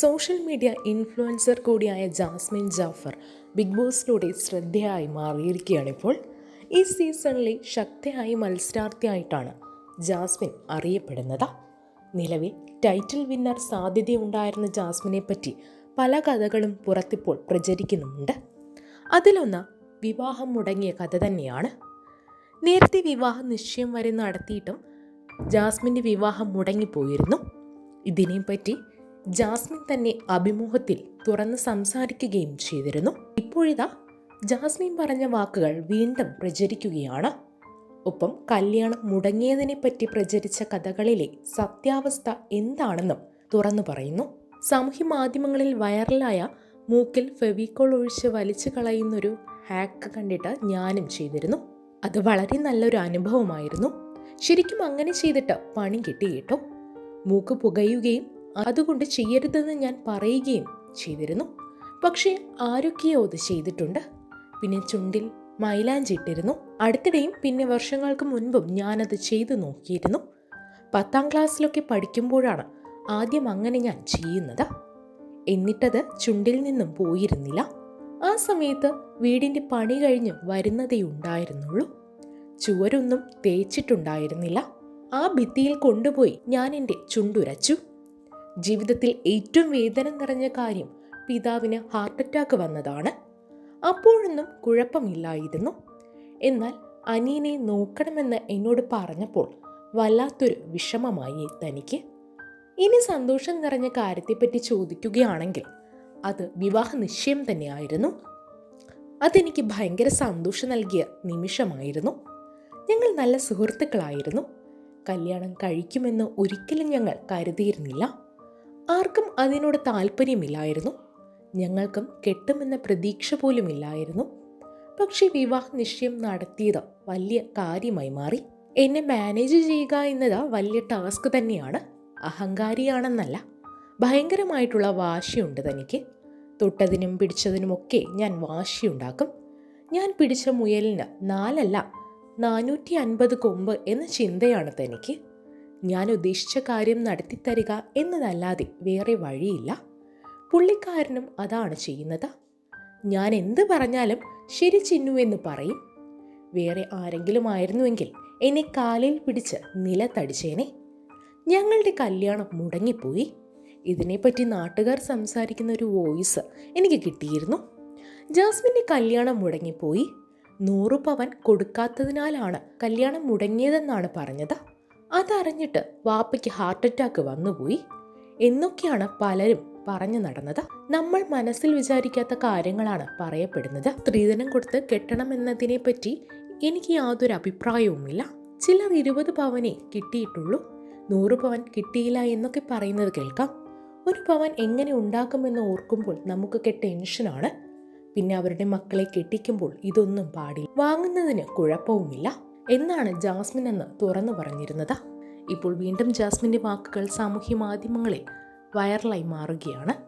Social media influencer കൂടിയായ Jasmin Jaffar big ബോസിലൂടെ ശ്രദ്ധയായി മാറിയിരിക്കുകയാണിപ്പോൾ ഈ സീസണിലെ ശക്തയായ മത്സരാർത്ഥിയായിട്ടാണ് ജാസ്മിൻ അറിയപ്പെടുന്നത്. നിലവിൽ ടൈറ്റിൽ വിന്നർ സാധ്യതയുണ്ടായിരുന്ന ജാസ്മിനെ പറ്റി പല കഥകളും പുറത്തിപ്പോൾ പ്രചരിക്കുന്നുമുണ്ട്. അതിലൊന്ന് വിവാഹം മുടങ്ങിയ കഥ തന്നെയാണ്. നേരത്തെ വിവാഹ നിശ്ചയം വരെ നടത്തിയിട്ടും ജാസ്മിന്റെ വിവാഹം മുടങ്ങിപ്പോയിരുന്നു. ഇതിനെപ്പറ്റി ജാസ്മിൻ തന്നെ അഭിമുഖത്തിൽ തുറന്ന് സംസാരിക്കുകയും ചെയ്തിരുന്നു. ഇപ്പോഴിതാ ജാസ്മിൻ പറഞ്ഞ വാക്കുകൾ വീണ്ടും പ്രചരിക്കുകയാണ്. ഒപ്പം കല്യാണം മുടങ്ങിയതിനെപ്പറ്റി പ്രചരിച്ച കഥകളിലെ സത്യാവസ്ഥ എന്താണെന്നും തുറന്നു പറയുന്നു. സാമൂഹ്യ മാധ്യമങ്ങളിൽ വൈറലായ മൂക്കിൽ ഫെവിക്കോൾ ഒഴിച്ച് വലിച്ചു കളയുന്നൊരു ഹാക്ക് കണ്ടിട്ട് ഞാനും ചെയ്തിരുന്നു. അത് വളരെ നല്ലൊരു അനുഭവമായിരുന്നു. ശരിക്കും അങ്ങനെ ചെയ്തിട്ട് പണി കിട്ടി കേട്ടോ മൂക്ക് പുകയുകയും അതുകൊണ്ട് ചെയ്യരുതെന്ന് ഞാൻ പറയുകയും ചെയ്തിരുന്നു. പക്ഷേ ആരൊക്കെയോ അത് ചെയ്തിട്ടുണ്ട്. പിന്നെ ചുണ്ടിൽ മൈലാഞ്ചിട്ടിരുന്നു അടുത്തിടെയും പിന്നെ വർഷങ്ങൾക്ക് മുൻപും ഞാനത് ചെയ്തു നോക്കിയിരുന്നു. പത്താം ക്ലാസ്സിലൊക്കെ പഠിക്കുമ്പോഴാണ് ആദ്യം അങ്ങനെ ഞാൻ ചെയ്യുന്നത്. എന്നിട്ടത് ചുണ്ടിൽ നിന്നും പോയിരുന്നില്ല. ആ സമയത്ത് വീടിന്റെ പണി കഴിഞ്ഞ് വരുന്നതേ ഉണ്ടായിരുന്നുള്ളൂ. ചുവരൊന്നും തേച്ചിട്ടുണ്ടായിരുന്നില്ല. ആ ഭിത്തിയിൽ കൊണ്ടുപോയി ഞാൻ എന്റെ ചുണ്ടുരച്ചു. ജീവിതത്തിൽ ഏറ്റവും വേദന നിറഞ്ഞ കാര്യം പിതാവിന് ഹാർട്ട് അറ്റാക്ക് വന്നതാണ്. അപ്പോഴൊന്നും കുഴപ്പമില്ലായിരുന്നു. എന്നാൽ അനിയനെ നോക്കണമെന്ന് എന്നോട് പറഞ്ഞപ്പോൾ വല്ലാത്തൊരു വിഷമമായി തനിക്ക്. ഇനി സന്തോഷം നിറഞ്ഞ കാര്യത്തെപ്പറ്റി ചോദിക്കുകയാണെങ്കിൽ അത് വിവാഹ നിശ്ചയം തന്നെയായിരുന്നു. അതെനിക്ക് ഭയങ്കര സന്തോഷം നൽകിയ നിമിഷമായിരുന്നു. ഞങ്ങൾ നല്ല സുഹൃത്തുക്കളായിരുന്നു. കല്യാണം കഴിക്കുമെന്ന് ഒരിക്കലും ഞങ്ങൾ കരുതിയിരുന്നില്ല. ആർക്കും അതിനോട് താല്പര്യമില്ലായിരുന്നു. ഞങ്ങൾക്കും കെട്ടുമെന്ന പ്രതീക്ഷ പോലും ഇല്ലായിരുന്നു പക്ഷേ വിവാഹ നിശ്ചയം നടത്തിയത് വലിയ കാര്യമായി മാറി. എന്നെ മാനേജ് ചെയ്യുക എന്നത് വലിയ ടാസ്ക് തന്നെയാണ്. അഹങ്കാരിയാണെന്നല്ല. ഭയങ്കരമായിട്ടുള്ള വാശിയുണ്ട് തനിക്ക്. തൊട്ടതിനും പിടിച്ചതിനുമൊക്കെ ഞാൻ വാശിയുണ്ടാക്കും. ഞാൻ പിടിച്ച മുയലിന് നാലല്ല നാനൂറ്റി അൻപത് കൊമ്പ് എന്ന ചിന്തയാണ് തനിക്ക്. ഞാൻ ഉദ്ദേശിച്ച കാര്യം നടത്തിത്തരിക എന്നതല്ലാതെ വേറെ വഴിയില്ല. പുള്ളിക്കാരനും അതാണ് ചെയ്യുന്നത്. ഞാൻ എന്ത് പറഞ്ഞാലും ശരി ചിന്നു എന്ന് പറയും. വേറെ ആരെങ്കിലും ആയിരുന്നുവെങ്കിൽ എന്നെ കാലിൽ പിടിച്ച് നിലത്തടിച്ചേനെ ഞങ്ങളുടെ കല്യാണം മുടങ്ങിപ്പോയി. ഇതിനെപ്പറ്റി നാട്ടുകാർ സംസാരിക്കുന്ന ഒരു വോയിസ് എനിക്ക് കിട്ടിയിരുന്നു. ജാസ്മിന്റെ കല്യാണം മുടങ്ങിപ്പോയി. നൂറ് പവൻ കൊടുക്കാത്തതിനാലാണ് കല്യാണം മുടങ്ങിയതെന്നാണ് പറഞ്ഞത്. അതറിഞ്ഞിട്ട് വാപ്പയ്ക്ക് ഹാർട്ട് അറ്റാക്ക് വന്നുപോയി. എന്നൊക്കെയാണ് പലരും പറഞ്ഞു നടന്നത്. നമ്മൾ മനസ്സിൽ വിചാരിക്കാത്ത കാര്യങ്ങളാണ് പറയപ്പെടുന്നത്. സ്ത്രീധനം കൊടുത്ത് കെട്ടണമെന്നതിനെ പറ്റി എനിക്ക് യാതൊരു അഭിപ്രായവുമില്ല. ചിലർ ഇരുപത് പവനെ കിട്ടിയിട്ടുള്ളൂ. നൂറ് പവൻ കിട്ടിയില്ല എന്നൊക്കെ പറയുന്നത് കേൾക്കാം. ഒരു പവൻ എങ്ങനെ ഉണ്ടാക്കുമെന്ന് ഓർക്കുമ്പോൾ നമുക്കൊക്കെ ടെൻഷനാണ് പിന്നെ അവരുടെ മക്കളെ കെട്ടിക്കുമ്പോൾ ഇതൊന്നും പാടില്ല. വാങ്ങുന്നതിന് കുഴപ്പവുമില്ല. എന്നാണ് ജാസ്മിൻ എന്ന് തുറന്നു പറഞ്ഞിരുന്നത്. ഇപ്പോൾ വീണ്ടും ജാസ്മിന്റെ വാക്കുകൾ സാമൂഹ്യ മാധ്യമങ്ങളിൽ വൈറലായി മാറുകയാണ്.